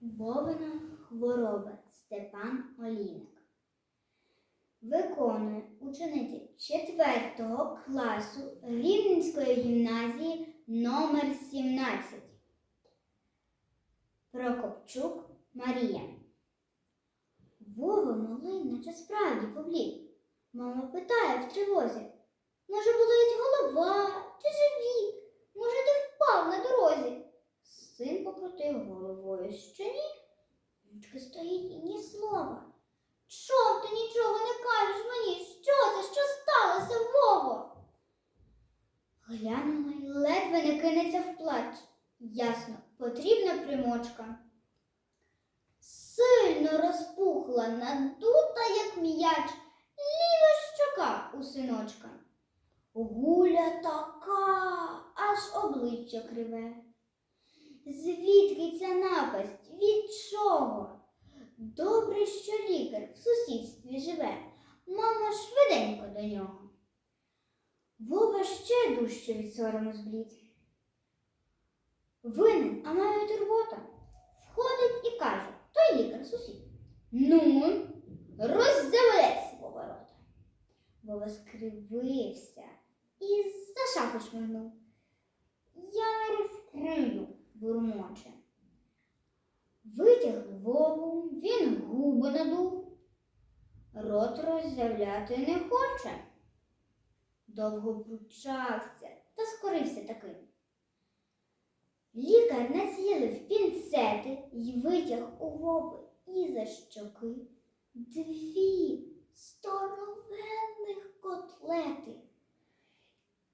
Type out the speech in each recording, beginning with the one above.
Вовина хвороба Степан Олійник. Виконує учениця 4 класу Рівненської гімназії номер 17. Прокопчук Марія. Вова малий, наче справді поблід. Мама питає в тривозі. Може, болить голова чи живіт? Може, ти ні. Чом ти нічого не кажеш мені? Що це? Що сталося, Вово? Глянула й ледве не кинеться в плач. Ясно, потрібна примочка. Сильно розпухла, надута, як м'яч, ліва щока у синочка. Гуля така, аж обличчя криве. Звідки ця напасть? Від чого? Добре, що лікар в сусідстві живе. Мама швиденько до нього. Вова ще дужче від сорому зблід. Винен, а має турбота. Входить і каже, той лікар сусід. Ну, роззавелець поворота. Вова скривився і за шафу шмигнув. Я не розкрию, бурмоче. Витягли Вову, він губи надув. Рот роззявляти не хоче. Довго пручався та скорився таки. Лікар націлив пінцети й витяг у Вови із-за щоки дві здоровенних котлети.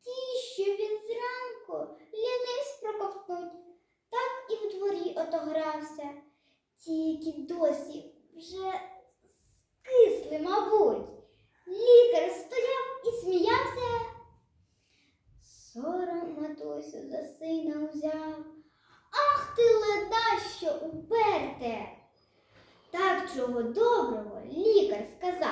Ті, що він зранку лінивсь проковтнуть, так і в дворі отогрався. Ті, які досі вже скисли, мабуть. Лікар стояв і сміявся. Сором матусю за сина узяв. Ах ти леда, що уперте. Так чого доброго лікар сказав,